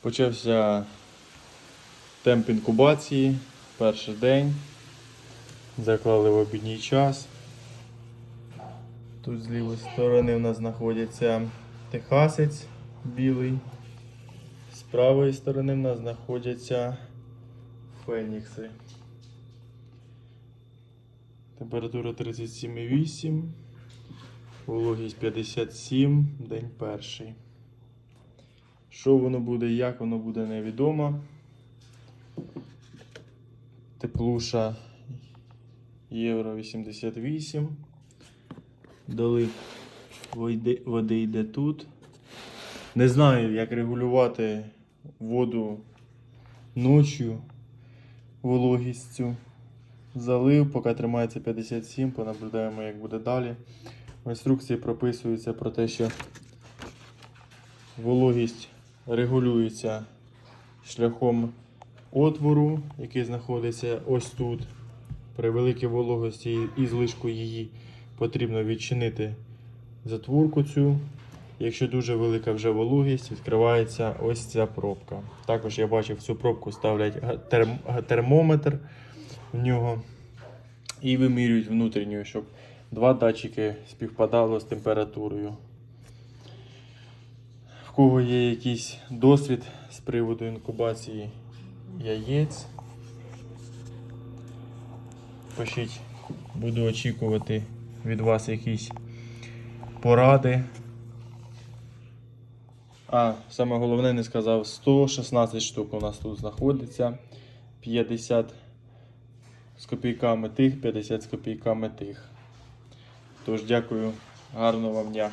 Почався темп інкубації, перший день. Заклали в обідній час. Тут з лівої сторони в нас знаходиться техасець білий. З правої сторони в нас знаходяться фенікси. Температура 37,8, вологість 57, день перший. Що воно буде, як воно буде, невідомо. Теплуша євро 88. Долив води, йде тут. Не знаю, як регулювати воду ночі, вологість цю. Залив, поки тримається 57, понаблюдаємо, як буде далі. В інструкції прописується про те, що вологість регулюється шляхом отвору, який знаходиться ось тут. При великій вологості і злишку її потрібно відчинити затворку цю. Якщо дуже велика вже вологість, відкривається ось ця пробка. Також я бачив, в цю пробку ставлять терм- термометр в нього і вимірюють внутрішню, щоб два датчики співпадало з температурою. Кого є якийсь досвід з приводу інкубації яєць, пишіть, буду очікувати від вас якісь поради. А, саме головне не сказав, 116 штук у нас тут знаходиться. 50 з копійками тих, 50 з копійками тих. Тож дякую, гарного вам дня.